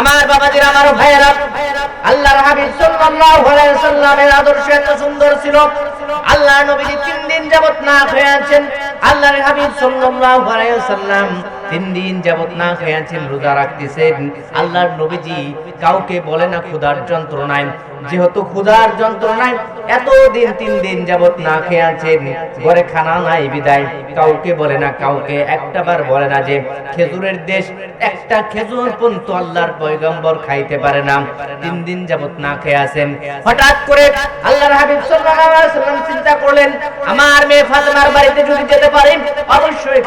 আমার বাবাজির, আমার ভাইয়েরা, আল্লাহর হাবিব সাল্লাল্লাহু আলাইহি সাল্লামের আদর্শ এত সুন্দর ছিল। আল্লাহর নবীজি তিন দিন যাবত না হয়ে আছেন। আল্লাহর হাবিব সাল্লাল্লাহু আলাইহি সাল্লাম তিন দিন যাবত না খেয়ে আছেন রোজা রাখতেছেন। আল্লাহর নবীজি কাউকে বলে না ক্ষুধার যন্ত্রণায়। যেহেতু ক্ষুধার যন্ত্রণায় এত দিন তিন দিন যাবত না খেয়ে ঘরে খানা নাই বিদায়। কাউকে বলে না, কাউকে একটাবার বলে না যে খেজুরের দেশ, একটা খেজুর পর্যন্ত আল্লাহর পয়গম্বর খাইতে পারে না। তিন দিন যাবত না খেয়ে হঠাৎ করে আল্লাহর হাবিব সাল্লাল্লাহু আলাইহি সাল্লাম চিন্তা করলেন, আমার মেয়ে ফাতেমার বাড়িতে যদি যেতে পারি অবশ্যই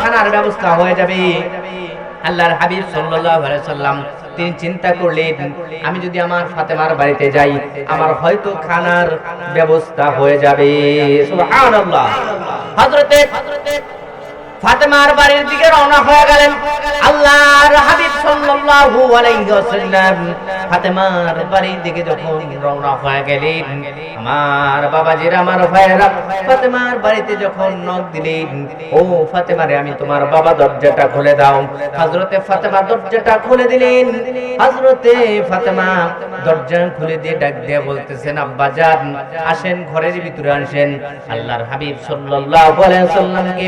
খানার ব্যবস্থা হয়ে যাবে। আল্লাহর হাবিব সাল্লাল্লাহু আলাইহি সাল্লাম তিনি চিন্তা করলেন, আমি যদি আমার ফাতেমার বাড়িতে যাই, আমার হয়তো খানার ব্যবস্থা হয়ে যাবে। সুবহানাল্লাহ। হযরতে ফাতেমার বাড়ির দিকে রওনা হয়ে গেলেন আল্লাহর হাবিব সাল্লাল্লাহু আলাইহি ওয়াসাল্লাম। ফাতেমার বাড়ির দিকে যখন রওনা হয়ে গেলেন, আমার বাবাজির, আমার ভাইয়েরা, ফাতেমার বাড়িতে যখন নক দিলেন, ও ফাতেমারে আমি তোমার বাবা দরজাটা খুলে দাও। হযরতে ফাতেমা দরজাটা খুলে দিলেন। হযরতে ফাতেমা দরজা খুলে দিয়ে ডাক দিয়ে বলতেছেন, আব্বা যান, আসেন, ঘরের ভিতরে আসেন। আল্লাহর হাবিব সাল্লাল্লাহু আলাইহি ওয়াসাল্লামকে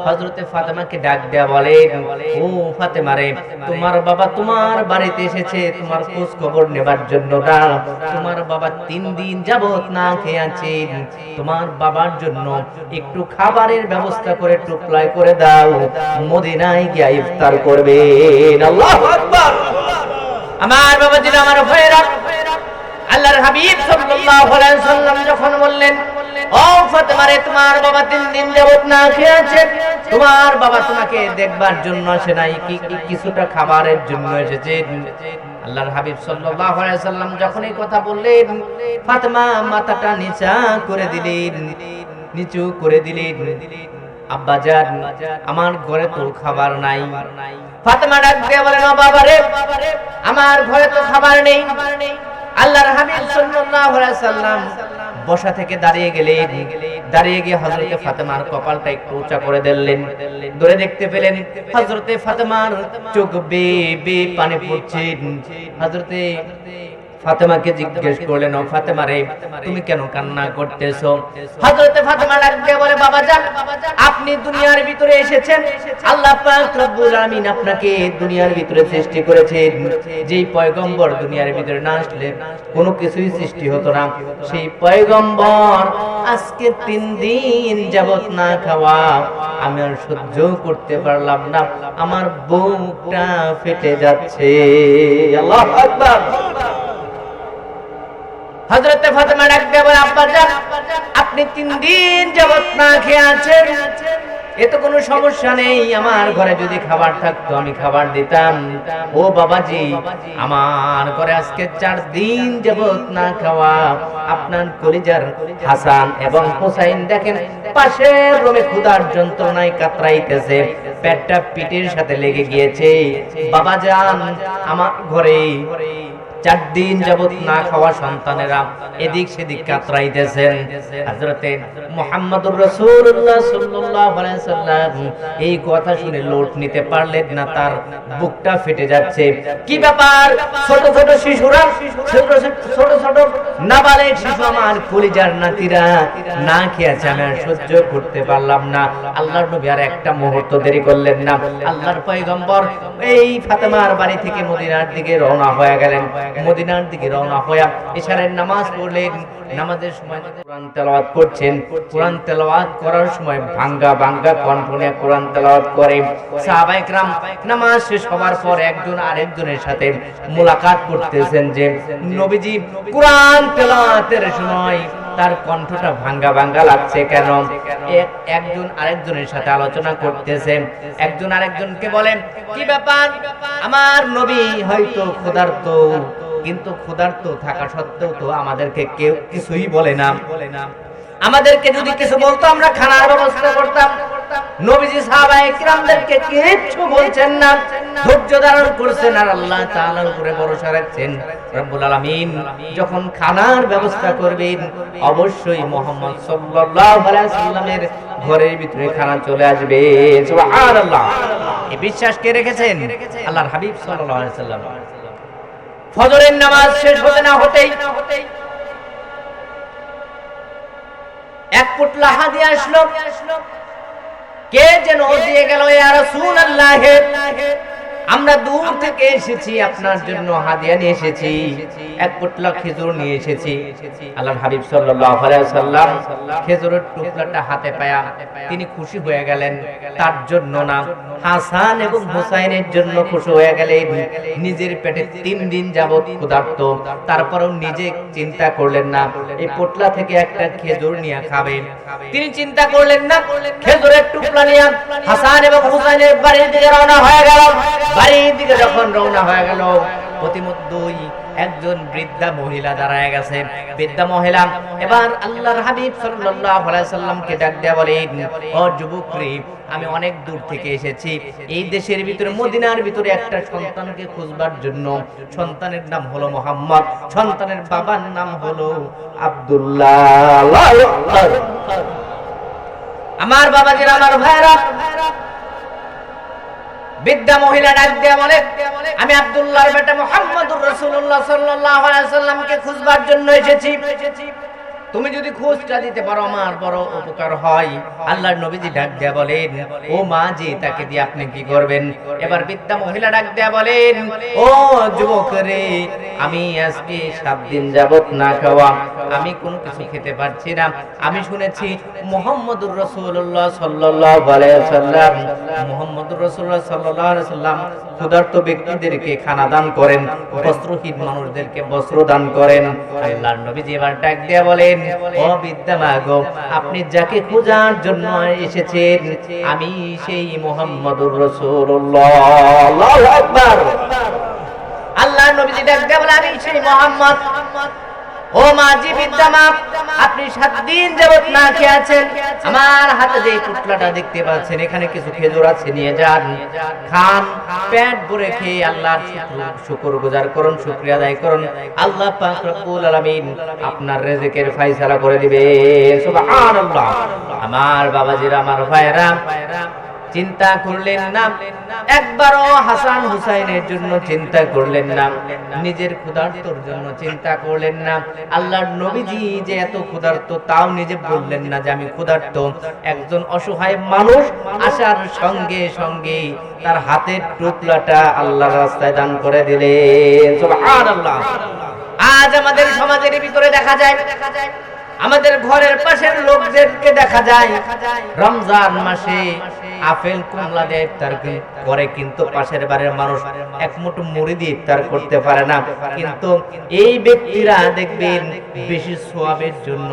হযরতে ফাতেমাকে ডাক দেয়া বলেন ও ফাতেমা রে তোমার বাবা তোমার বাড়িতে এসেছে, তোমার খোঁজ খবর নেবার জন্য না। তোমার বাবা তিন দিন যাবত না খেয়ে আছেন। তোমার বাবার জন্য একটু খাবারের ব্যবস্থা করে টুকলাই করে দাও। মদিনায় গিয়ে ইফতার করবে আল্লাহু আকবার। আমার বাবা যেটা আমার ভয়েরা আল্লাহর হাবিব সাল্লাল্লাহু আলাইহি সাল্লাম যখন বললেন যখন এই কথা বললেন, ফাতেমা মাথাটা নিচা করে দিলেন, নিচু করে দিলেন। আব্বা জান, আমার ঘরে তো খাবার নাই। ফাতেমা ডাক দিয়ে বলেন বাবা রে, আমার ঘরে তো খাবার নেই। আল্লাহর হাবিব সাল্লাল্লাহু আলাইহি সাল্লাম বসা থেকে দাঁড়িয়ে গেলে দাঁড়িয়ে গিয়ে হজরতে ফাতেমার কপালটা একটু উঁচা করে দিলেন ধরে দেখতে পেলেন হজরতে ফাতেমার চোখ বে বে পানে পড়ছে। হযরতে ফাতেমাকে জিজ্ঞেস করলেন ফাতেমা রে, তুমি কেন কান্না করতেছো? হযরতে ফাতেমা ডাক বলে, বাবা জান আপনি দুনিয়ার ভিতরে এসেছেন। আল্লাহ পাক রব্বুল আমিন আপনাকে দুনিয়ার ভিতরে সৃষ্টি করেছেন। যেই পয়গম্বর দুনিয়ার ভিতরে না আসলে কোনো কিছুই সৃষ্টি হতো না। সেই পয়গম্বর আজকে তিন দিন যাবত না খাওয়া, আমি আর সহ্য করতে পারলাম না। আমার বুকটা ফেটে যাচ্ছে। আল্লাহু আকবার। হযরতে ফাতেমা ডাক দিয়ে বলে, আব্বা জান আপনি তিন দিন যাবত না খেয়ে আছেন। এতে কোনো সমস্যা নেই, আমার ঘরে যদি খাবার থাকতো, আমি খাবার দিতাম। ও বাবাজি, আমার ঘরে আজকে চার দিন যাবত না খাওয়া। আপনার কলিজার হাসান এবং হোসাইন দেখেন, পাশের রুমে ক্ষুধার যন্ত্রণায় কাতরাইতেছে, পেটটা পিঠের সাথে লেগে গিয়েছে। বাবা যান, আমার ঘরে চার দিন যাবত না খাওয়া সন্তানেরা এদিক সেদিক কাতরাইতেছেন। হযরতে মুহাম্মদুর রাসূলুল্লাহ সাল্লাল্লাহু আলাইহি সাল্লাম এই কথা শুনে লোট নিতে পারলেন না, তার বুকটা ফেটে যাচ্ছে। কি ব্যাপার? ছোট ছোট শিশুরা? ছোট ছোট ছোট শিশু আমার কলিজার নাতিরা। না খেয়েছে আমি আর সহ্য করতে পারলাম না। আল্লাহর নবী আর একটা মুহূর্ত দেরি করলেন না। আল্লাহর পয়গম্বর এই ফাতেমার বাড়ি থেকে মদিনার দিকে রওনা হয়ে গেলেন। মদিনার দিকে রওনা হয়ে এশারের নামাজ পড়লেন নামাজের সময় কোরআন তেলাওয়াত করছেন কোরআন তেলাওয়াত করার সময় ভাঙ্গা ভাঙ্গা কণ্ঠ নিয়ে কোরআন তেলাওয়াত করে সাহাবায়ে کرام নামাজ শেষ হওয়ার পর একজন আরেকজনের সাথে মোলাকাত করতেছেন যে নবীজি কোরআন তেলাওয়াতের সময় তার কণ্ঠটা ভাঙ্গা ভাঙ্গা লাগছে কেন এক- একজন আরেকজনের সাথে আলোচনা করতেছে একজন আরেকজনকে বলেন কি ব্যাপার আমার নবী হয়তো ক্ষুধার্ত কিন্তু ক্ষুধার্ত থাকা সত্ত্বেও তো আমাদেরকে কেউ কিছুই বলে না। আমাদেরকে যদি কিছু বলতো, আমরা খানার ব্যবস্থা করতাম। যখন খানার ব্যবস্থা করবেন, অবশ্যই মোহাম্মদ সাল্লামের ঘরের ভিতরে খানা চলে আসবে। বিশ্বাস কে রেখেছেন? আল্লাহর হাবিব সাল্লাম ফজরের নামাজ শেষ হতে না হতেই এক ফুট লাহা দিয়ে আসলো। কে যেন দিয়ে গেল ইয়া রাসূলুল্লাহ। আমরা দূর থেকে এসেছি, আপনার জন্য হাদিয়া নিয়ে এসেছি, এক পুটলা খেজুর নিয়ে এসেছি। আল্লাহর হাবিব সাল্লাল্লাহু আলাইহি সাল্লাম খেজুরের টুকরাটা হাতে পায়া তিনি খুশি হয়ে গেলেন। তার জন্য না, হাসান এবং হুসাইনের জন্য খুশি হয়ে গেলেন। নিজের পেটে তিন দিন যাবত ক্ষুধার্ত, তারপরেও নিজে চিন্তা করলেন না, এই পোটলা থেকে একটা খেজুর নিয়ে খাবেন তিনি চিন্তা করলেন না, খেজুরের টুকরা নিয়ে হাসান এবং হুসাইনের বাড়ির দিকে রওনা হয়ে গেল বাড়ির দিকে যখন রওনা হয়ে গেল, প্রতিমধ্যই একজন বৃদ্ধা মহিলা দাঁড়ায় গেছে। বৃদ্ধা মহিলা, এবার আল্লাহর হাবিব সাল্লাল্লাহু আলাইহি সাল্লামকে ডাক দেয়া বলেন, ও আমি অনেক দূর থেকে এসেছি। এই দেশের ভিতরে, মদিনার ভিতরে একটা সন্তানকে খুঁজবার জন্য। সন্তানের নাম হলো মোহাম্মদ, সন্তানের বাবার নাম হলো আব্দুল্লাহ। আমার বাবাজির, আমার ভাইরা বিদ্যা মহিলা ডাক দিয়া বলে, আমি আব্দুল্লাহর বেটা মোহাম্মদুর রসুল্লাহ সাল্লাহ সাল্লামকে খুঁজবার জন্য এসেছি। তুমি যদি খোঁজটা দিতে পারো, আমার বড় উপকার হয়। আল্লাহর নবীজি ডাক দেয়া বলেন, ও মা জি, তাকে দিয়ে আপনি কি করবেন? এবার বিদ্যা মহিলা ডাক দেয়া বলেন, ও যুবক রে, আমি আজকে সাত দিন যাবত না খাওয়া, আমি কোনো কিছু খেতে পারছি না। আমি শুনেছি মোহাম্মদুর রসুল্লাহ আলাইহি সাল্লাম মোহাম্মদুর রসুল্লাহ আলাইহি সাল্লাম ক্ষুধার্ত ব্যক্তিদেরকে খানা দান করেন, বস্ত্রহীন মানুষদেরকে বস্ত্র দান করেন। আল্লাহর নবীজি এবার ডাক দেয়া বলেন ও আপনি যাকে খোঁজার জন্য এসেছেন, আমি সেই মোহাম্মদুর রসুল্লাহ আল্লাহু নবীজি ডাক আমি সেই মোহাম্মদ। ও মাঝি বিদ্যা মা আপনি সাত দিন যাবত না খেয়ে আছেন। আমার হাতে যে টুকলাটা দেখতে পাচ্ছেন, এখানে কিছু খেজুর আছে, নিয়ে যান। খান পেট ভরে খেয়ে আল্লাহ শুকর গুজার করুন, শুকরিয়া আদায় করুন। আল্লাহ রব্বুল আলামিন আপনার রিজিকের ফয়সালা করে দিবে। সুবহানাল্লাহ। আমার বাবাজিরা, আমার ভাইরা চিন্তা করলেন না। একবারও হাসান হুসাইনের জন্য চিন্তা করলেন না। নিজের ক্ষুধার্তর জন্য চিন্তা করলেন না। আল্লাহর নবীজি যে এত ক্ষুধার্ত, তাও নিজে বললেন না যে আমি ক্ষুধার্ত। একজন অসহায় মানুষ আসার সঙ্গে সঙ্গে তার হাতের টুকলাটা আল্লাহর রাস্তায় দান করে দিলেন। সুবহানাল্লাহ। আজ আমাদের সমাজের ভিতরে দেখা যায় দেখা যায়, আমাদের ঘরের পাশের লোকদেরকে দেখা যায়, রমজান মাসে আপেল কমলা দিয়ে ইফতার করে? কিন্তু পাশের বাড়ির মানুষ এক মুঠো মুড়ি দিয়ে ইফতার করতে পারে না। কিন্তু এই ব্যক্তিরা দেখবেন বেশি সোয়াবের জন্য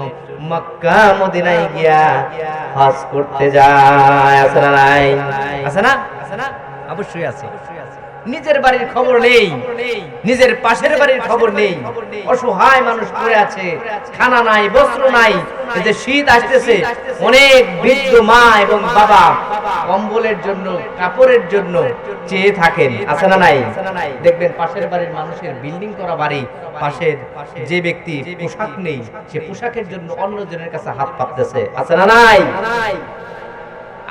মক্কা, মদিনায় গিয়া হজ করতে যায়। আছে না নাই? আছে না? আছে না? অবশ্যই আছে। নিজের বাড়ির খবর নেই, নিজের পাশের বাড়ির খবর নেই। অসহায় মানুষ পড়ে আছে, খানা নাই, বস্ত্র নাই যে শীত আসতেছে, অনেক বৃদ্ধ মা এবং বাবা কম্বলের জন্য, কাপড়ের জন্য চেয়ে থাকেন, আছে না নাই? দেখবেন পাশের বাড়ির মানুষের বিল্ডিং করা বাড়ি, পাশের যে ব্যক্তি পোশাক নেই, সে পোশাকের জন্য অন্যজনের কাছে হাত পাততেছে, আছে না নাই?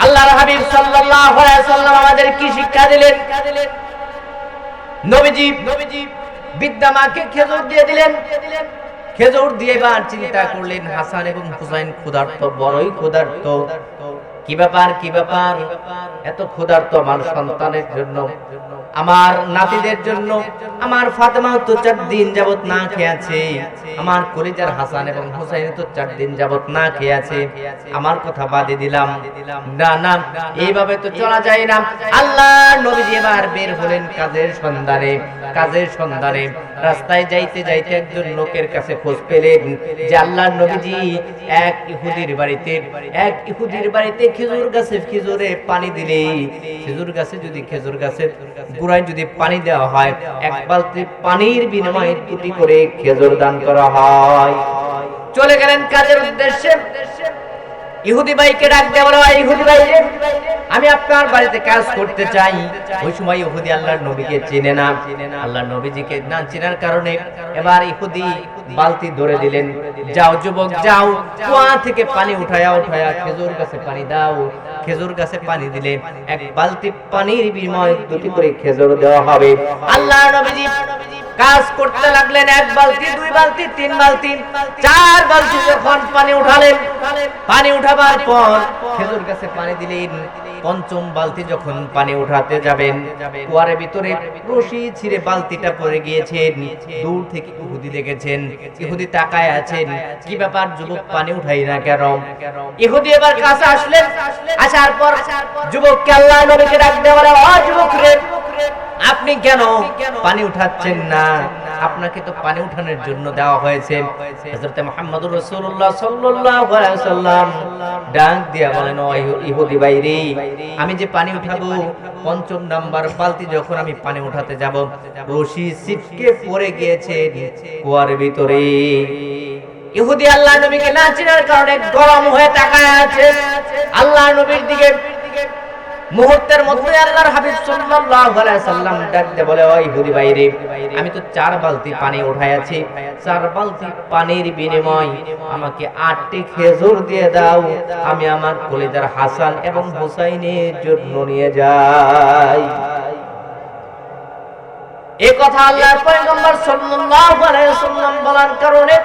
আল্লাহর হাবিব সাল্লাল্লাহু আলাইহি সাল্লাম আমাদের কি শিক্ষা দিলেন? নবীজি নবীজি, বিদ্যা মাকে খেজুর দিয়ে দিলেন। খেজুর দিয়ে এবার চিন্তা করলেন, হাসান এবং ক্ষুধার্ত, বড়ই কি ব্যাপার কি ব্যাপার? এত ক্ষুধার্ত আমার সন্তানের জন্য। আমার নাতিদের জন্য আমার ফাতেমা তো চার দিন যাবত না খেয়ে আছে আমার কলিজার হাসান এবং হুসাইন তো চার দিন যাবত না খেয়ে আছে আমার কথা বাদে দিলাম। না না, এইভাবে তো চলা যায় না। আল্লাহ নবীজি এবার বের হলেন কাজের সন্ধানে। কাজের সন্ধানে রাস্তায় যাইতে যাইতে একজন লোকের কাছে খোঁজ পেলেন যে আল্লাহর নবীজি এক ইহুদির বাড়িতে, এক ইহুদির বাড়িতে খেজুর গাছে খেজুরে পানি দিলে খেজুর গাছে যদি খেজুর গাছের গোড়ায় যদি পানি দেওয়া হয় এক বালতি পানির বিনিময়ে দুটি করে খেজুর দান করা হয়। চলে গেলেন কাজের উদ্দেশ্যে। ইহুদি ভাইকে ডাক দেওয়া বলে, "ওই ইহুদি ভাই আমি আপনার বাড়িতে কাজ করতে চাই। ওই সময় ইহুদি আল্লাহর নবীকে চিনে না। আল্লাহর নবীজিকে না চেনার কারণে এবার ইহুদি বালতি ধরে দিলেন। যাও যুবক যাও। কুয়া থেকে পানি উঠায়া উঠায়া খেজুর গাছে পানি দাও। খেজুর গাছে পানি দিলে এক বালতি পানির বিনিময়ে দুটি করে খেজুর দেওয়া হবে। আল্লাহ নবীজি কাজ করতে লাগলেন এক বালতি, দুই বালতি, তিন বালতি। চার বালতি যখন পানি উঠালেন, পানি উঠাবার পর খেজুর গাছে পানি দিলেন। পঞ্চম বালতি যখন পানি উঠাতে যাবেন কুয়ারের ভিতরে রশি ছিঁড়ে বালতিটা পড়ে গিয়েছেন। দূর থেকে ইহুদি দেখেছেন। ইহুদি তাকায় আছেন, কি ব্যাপার যুবক, পানি উঠাই না কেন? ইহুদি এবার কাছে আসলেন, আসার পর যুবককে আল্লাহ নবীকে ডাক দেওয়া যুবক রে আপনি কেন পানি উঠাচ্ছেন না? আপনাকে তো পানি উঠানোর জন্য দেওয়া হয়েছে। হযরত মুহাম্মদুর রাসূলুল্লাহ সাল্লাল্লাহু আলাইহি সাল্লাম ডাক দিয়া বলেন, ও ইহুদি ভাইরে, আমি যে পানি উঠাবো, পঞ্চম নাম্বার বালতি যখন আমি পানি উঠাতে যাব, রশি ছিটকে পড়ে গিয়েছে কুয়ার ভিতরে। ইহুদি আল্লাহ নবীকে না চেনার কারণে গরম হয়ে তাকায় আছে। আল্লাহ নবীর দিকে মুহূর্তের মধ্যে আল্লাহর হাবিব সাল্লাল্লাহু আলাইহি সাল্লাম ডাক দিয়ে বলে, ওই ইহুদি ভাইরে আমি তো চার বালতি পানি উঠাইয়াছি। চার বালতি পানির বিনিময় আমাকে আটটি খেজুর দিয়ে দাও। আমি আমার কলিজার হাসান এবং হুসাইনের জন্য নিয়ে যাই। এই কথা আল্লাহর পয়গম্বর সাল্লাল্লাহু আলাইহি সাল্লাম বলার কারণে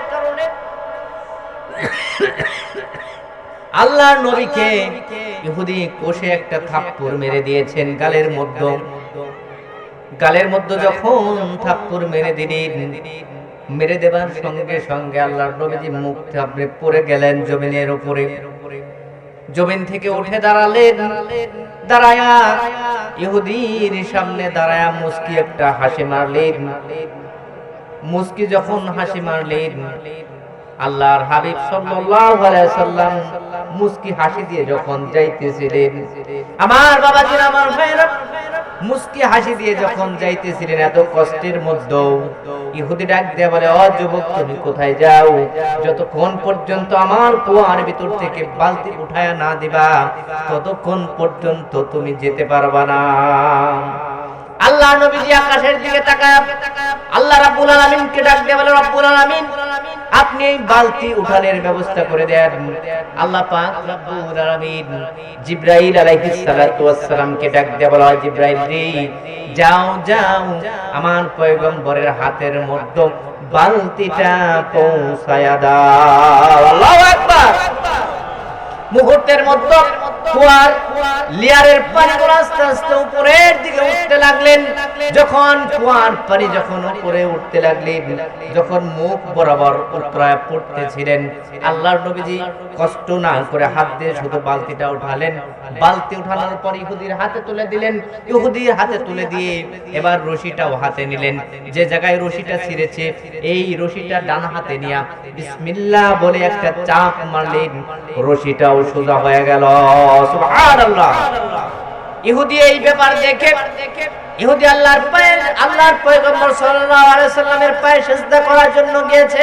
আল্লাহর নবীকে ইহুদি কোষে একটা থাপ্পড় মেরে দিয়েছেন গালের মধ্যে। গালের মধ্যে যখন থাপ্পড় মেরে দিলেন, মেরে দেবার সঙ্গে সঙ্গে আল্লাহর নবীজি মুখ থাপড়ে পড়ে গেলেন জমিনের উপরে। জমিন থেকে উঠে দাঁড়ালেন, দাঁড়ায়া ইহুদির সামনে দাঁড়ায়া মুস্কি একটা হাসি মারলেন। মুস্কি যখন হাসি মারলেন আল্লাহর হাবিব সাল্লাল্লাহু আলাইহি সাল্লাম মুস্কি হাসি দিয়ে যখন যাইতেছিলেন, আমার বাবাজি, আমার ভাইরা মুস্কি হাসি দিয়ে যখন যাইতেছিলেন এত কষ্টের মধ্যেও, ইহুদি ডাক দিয়ে বলে, ও যুবক, তুমি কোথায় যাও? যতক্ষণ পর্যন্ত আমার কুয়ার ভিতর থেকে বালতি না দিবা, ততক্ষণ পর্যন্ত তুমি যেতে পারবা না। আল্লাহ নবীজি আকাশের দিকে তাকায়, আল্লাহ রাব্বুল আলামিনকে ডাক দিয়ে বলে, রব্বুল আলামিন আপনি এই বালতি উঠানের ব্যবস্থা করে দেন। আল্লাহ পাক রব্বুল আলামিন জিবরাইল আলাইহিস সালাতু ওয়াস সালামকে ডাক দিয়ে বলা হয় জিবরাইল রে, যাও যাও, আমার পয়গম্বরের হাতের মধ্যে বালতিটা পৌঁছায়া দাও। আল্লাহু আকবার। মুহূর্তের মধ্যে কুয়ার লিয়ারের পানিগুলো আস্তে আস্তে উপরের দিকে যখন কুয়ার পানি যখন উপরে উঠতে লাগলেন, যখন মুখ বরাবর প্রায় পড়তেছিলেন, আল্লাহর নবীজি কষ্ট না করে হাত দিয়ে শুধু বালতিটা উঠালেন। বালতি উঠানোর পর ইহুদির হাতে তুলে দিলেন। ইহুদির হাতে তুলে দিয়ে এবার রশিটাও হাতে নিলেন। যে জায়গায় রশিটা ছিঁড়েছে, এই রশিটা ডান হাতে নিয়া বিসমিল্লাহ বলে একটা চাপ মারলেন। রশিটাও সোজা হয়ে গেল। সুবহানাল্লাহ। ইহুদি এই ব্যাপার দেখে ইহুদি আল্লাহর পায়ে, আল্লাহর পয়গম্বর সাল্লাল্লাহু আলাইহি সাল্লামের পায়ে সিজদা করার জন্য গিয়েছে।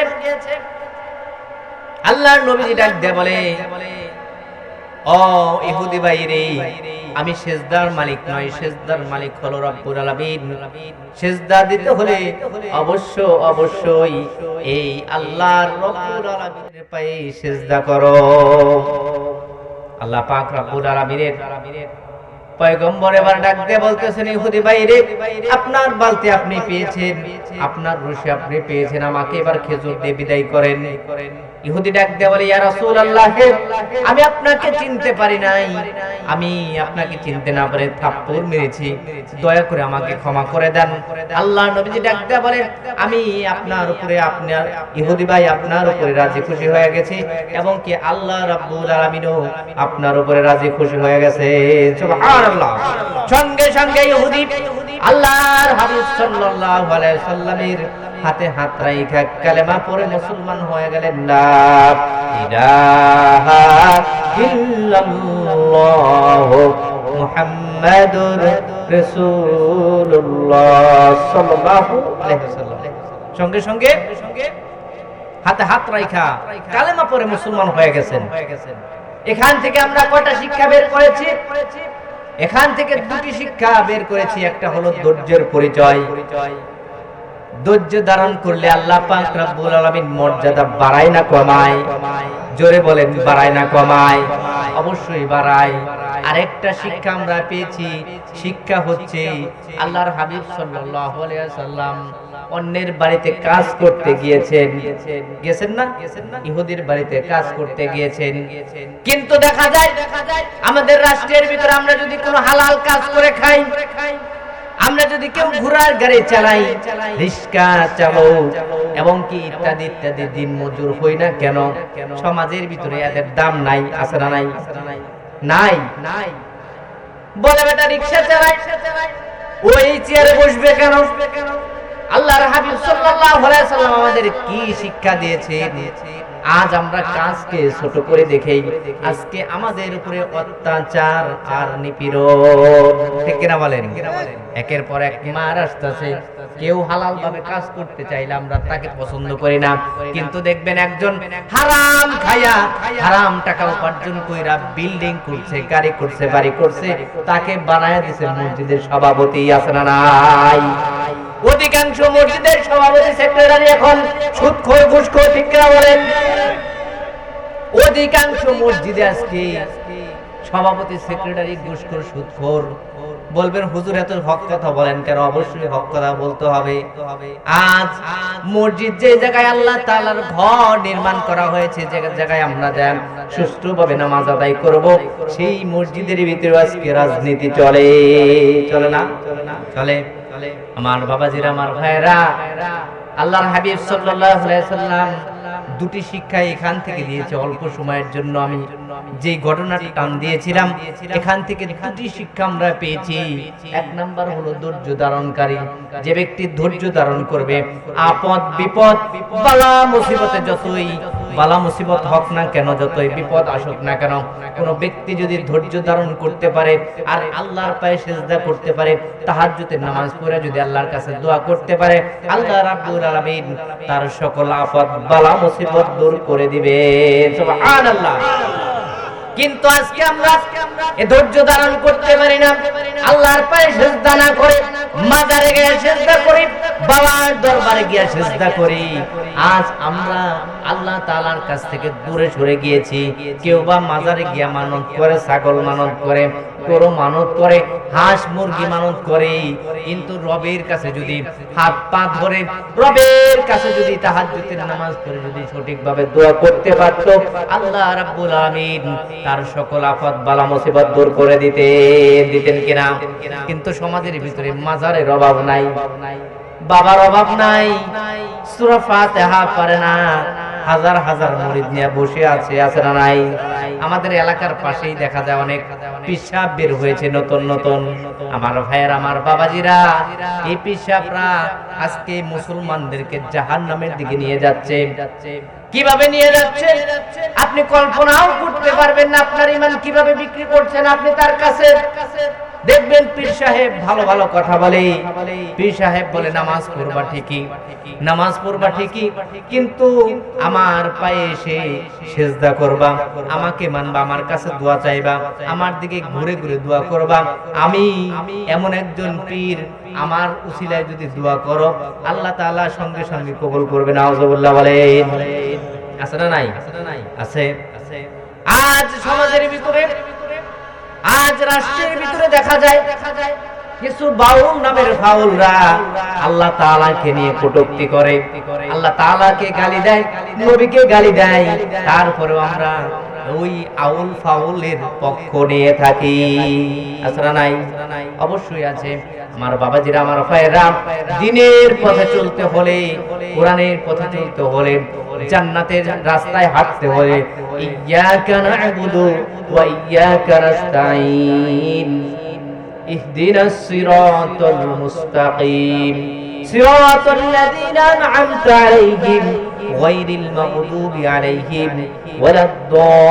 আল্লাহর নবীজি ডাক দিয়ে বলে, ও ইহুদি ভাই রে আমি সেজদার মালিক নয়, সেজদার মালিক হলো রব্বুল আলামিন। সেজদা দিতে হলে অবশ্য অবশ্যই এই আল্লাহর রব্বুল আলামিনের পায়ে সেজদা করো। আল্লাহ পাক রব্বুল আলামিনের পয়গম্বর এবার ডাক দিয়ে বলতেছেন, ইহুদি ভাই রে আপনার বালতি আপনি পেয়েছেন। আপনার রুশি আপনি পেয়েছেন। আমাকে এবার খেজুর দিয়ে বিদায় করেন। ইহুদি ডাক ইয়া রাসূলুল্লাহ, আমি আপনাকে চিনতে পারি নাই। আমি আপনাকে চিনতে না পারে থাপ্পড় মেরেছি। দয়া করে আমাকে ক্ষমা করে দেন। আল্লাহ নবীজি ডাক আমি আপনার উপরে আপনার ইহুদি ভাই আপনার উপরে রাজি খুশি হয়ে গেছি এবং কি আল্লাহ রাব্বুল আলামিনও আপনার উপরে রাজি খুশি হয়ে গেছে। সুবহানাল্লাহ। সঙ্গে সঙ্গে ইহুদি, আল্লাহর হাবিব সাল্লাল্লাহু আলাইহি সাল্লামের হাতে হাত রাইখা, কালেমা পরে মুসলমান হয়ে গেলেন লা ইলাহা ইল্লাল্লাহ মুহাম্মাদুর রাসূলুল্লাহ সাল্লাল্লাহু আলাইহি ওয়াসাল্লাম। সঙ্গে সঙ্গে হাতে হাত রাইখা, কালেমা পড়ে মুসলমান হয়ে গেছেন। এখান থেকে আমরা কয়টা শিক্ষা বের করেছি? এখান থেকে দুটি শিক্ষা বের করেছি, একটা হলো ধৈর্যের পরিচয়। ধৈর্য ধারণ করলে আল্লাহ পাক রব্বুল আলামিন মর্যাদা বাড়ায় না কমায়। জোরে বলেন, বাড়ায় না কমায়। অবশ্যই বাড়ায়। আরেকটা শিক্ষা আমরা পেয়েছি, শিক্ষা হচ্ছে আল্লাহর হাবিব সাল্লাল্লাহু আলাইহি সাল্লাম অন্যের বাড়িতে কাজ করতে গিয়েছেন। গেছেন না? ইহুদির বাড়িতে কাজ করতে গিয়েছেন। কিন্তু দেখা যায়, আমাদের রাষ্ট্রের ভিতরে আমরা যদি কোনো হালাল কাজ করে খাই আমরা যদি কেউ ঘোড়ার গাড়ি চালাই রিক্সা চালক এবং কি ইত্যাদি ইত্যাদি দিন মজুর হই না কেন? সমাজের ভিতরে এদের দাম নাই না নাই। নাই। নাই। বলে বেটা রিক্সা চালাই। ওই চেয়ারে বসবে কেন? আল্লাহর হাবিব সাল্লাল্লাহু আলাইহি সাল্লাম আমাদের কি শিক্ষা দিয়েছেন? আজ আমরা কাজকে ছোট করে দেখেই আজকে আমাদের উপরে অত্যাচার আর নিপীড়ন। কিনা বলেন? একের পর এক মার আসতেছে। কেউ হালাল ভাবে কাজ করতে চাইলে আমরা তাকে পছন্দ করি না। কিন্তু দেখবেন একজন হারাম খায়া, হারাম টাকা উপার্জন কইরা বিল্ডিং করছে গাড়ি করছে বাড়ি করছে তাকে বানায় দিছে মসজিদের সভাপতি, আছে না নাই? অধিকাংশ মসজিদের সভাপতি সেক্রেটারি এখন সুদখোর ঘুষখোর, ঠিক বলেন? অধিকাংশ মসজিদে আজকে সভাপতি সেক্রেটারি ঘুষখোর সুদখোর বলবেন, হুজুর, এত হক কথা বলেন কেন? অবশ্যই হক কথা বলতে হবে। আজ মসজিদ যে জায়গায় আল্লাহ তাআলার ঘর নির্মাণ করা হয়েছে, যে জায়গায় আমরা যান, সুষ্ঠুভাবে নামাজ আদায় করব, সেই মসজিদের ভিতরে আজকে রাজনীতি চলে। চলে না? চলে। আমার বাবাজিরা, আমার ভাইরা আল্লাহর হাবিব সাল্লাল্লাহু আলাইহি সাল্লাম দুটি শিক্ষা এখান থেকে দিয়েছে। অল্প সময়ের জন্য আমি যে ঘটনাটি টান দিয়েছিলাম, এখান থেকে দুটি শিক্ষা আমরা পেয়েছি। এক নাম্বার হলো ধৈর্য ধারণকারী। যে ব্যক্তি ধৈর্য ধারণ করবে, আপদ বিপদ, বালা মুসিবতে যতই বালা মুসিবত হোক না কেন, যতই বিপদ আসুক না কেন, কোন ব্যক্তি যদি ধৈর্য ধারণ করতে পারে আর আল্লাহর পায়ে সেজদা করতে পারে তাহাজ্জুদের নামাজ পড়ে যদি আল্লাহর কাছে দোয়া করতে পারে, আল্লাহ রাব্বুল আলামিন তার সকল আফত, বালা মুসিবত দূর করে দিবে। সুবহানাল্লাহ। কিন্তু আজকে আমরা এ ধৈর্য ধারণ করতে পারি না। আল্লাহর পায়ে সেজদা না করে মাজারে গিয়ে সেজদা করি বাবার দরবারে গিয়ে সেজদা করি। আজ আমরা আল্লাহ তাআলার কাছ থেকে দূরে সরে গিয়েছি। কেউ বা মাজারে গিয়া মানত করে, ছাগল মানত করে, গরু মানত করে, হাঁস মুরগি মানত করে, কিন্তু রবের কাছে যদি হাত পা ধরে, রবের কাছে যদি তাহাজ্জুদের নামাজ পড়ে যদি সঠিকভাবে দোয়া করতে পারত, আল্লাহ রাব্বুল আলামিন তার সকল আফত, বালা, মুসিবত দূর করে দিতে দিতেন কিনা? কিন্তু সমাজের ভিতরে মাজারের অভাব নাই। বাবার অভাব নাই। সূরা না। হাজার হাজার নিয়ে বসে আছে আছে না নাই? আমাদের এলাকার পাশেই দেখা যায় অনেক পিসাব বের হয়েছে নতুন নতুন। আমার ভাইয়ের, আমার বাবাজিরা, এই পিসাবরা আজকে মুসলমানদেরকে জাহান্নামের দিকে নিয়ে যাচ্ছে। কীভাবে নিয়ে যাচ্ছে? আপনি কল্পনাও করতে পারবেন না আপনার ইমান কীভাবে বিক্রি করছেন, আপনি তার কাছে দেখবেন পীর সাহেব ভালো ভালো কথা বলে। পীর সাহেব বলে, নামাজ পড়বা ঠিকই, নামাজ পড়বা ঠিকই, কিন্তু আমার পায়ে এসে সেজদা করবা, আমাকে মানবা, আমার কাছে দোয়া চাইবা, আমার দিকে ঘুরে ঘুরে দোয়া করবা। আমি এমন একজন পীর, আমার উসিলায় যদি দোয়া করো, আল্লাহ তাআলা সঙ্গে সঙ্গে কবুল করবে, নাউজুবিল্লাহ বলেন। আছে না নাই? আছে। আজ সমাজের ভিতরে আজ রাষ্ট্রের ভিতরে দেখা যায় কিছু বাউল নামের ফাউলরা আল্লাহ নিয়ে কটূক্তি করে। আল্লাহ গালি দেয়, নবীকে গালি দেয়। তারপরেও আমরা ওই আউল ফাউলের পক্ষ নিয়ে থাকি। আসরা নাই? অবশ্যই আছে। আমার বাবা জিরা আমার ভাইরা দিনের পথে চলতে হলে, কোরআনের পথে চলতে হলে, জান্নাতের রাস্তায় হাঁটতে হলে ইয়াকা না'বুদু ওয়া ইয়াকা নাস্তাঈন ইহদিনাস সিরাতাল মুস্তাকিম, সিরাতাল লাযিনা আন'আমতা আলাইহিম, গায়রিল মাগদুবি আলাইহিম, ওয়ালাদ-দাল্লিন।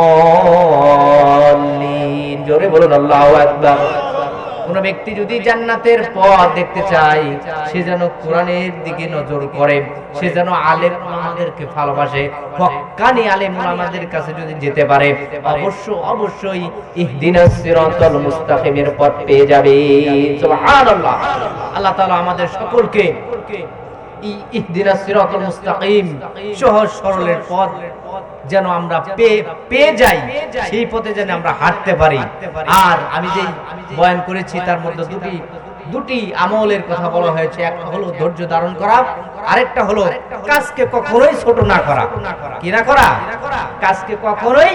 জোরে বলুন, আল্লাহু আকবার। কোন ব্যক্তি যদি জান্নাতের পথ দেখতে চায়, সে যেন কোরআনের দিকে নজর করে, সে যেন আলেম আমাদেরকে ভালোবাসে, হক্কানি আলেম আমাদের কাছে যদি যেতে পারে, অবশ্য অবশ্যই ইহদিনাস সিরাতাল মুস্তাকিমের পথ পেয়ে যাবে। সুবহানাল্লাহ। আল্লাহ তাআলা আমাদের সকলকে যেন আমরা পেয়ে যাই, সেই পথে যেন আমরা হাঁটতে পারি। আর আমি যেই বয়ান করেছি, তার মধ্যে দুটি দুটি আমলের কথা বলা হয়েছে। একটা হলো ধৈর্য ধারণ করা, আরেকটা হলো কাজকে কখনোই ছোট না করা। কি না করা? কাজকে কখনোই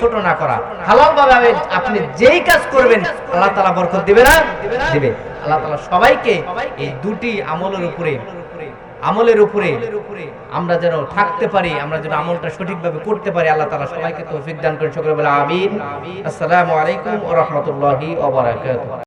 ছোট না করা। হালাল ভাবে আপনি যেই কাজ করবেন, আল্লাহ তাআলা বরকত দিবে না? দিবে। আল্লাহ সবাইকে এই দুটি আমলের উপরে আমলের উপরে আমরা যেন থাকতে পারি, আমরা যেন আমলটা সঠিকভাবে করতে পারি, আল্লাহ তালা সবাইকে তৌফিক দান করেন। সকলে বলে আমিন। আসসালামু আলাইকুম ও রাহমাতুল্লাহি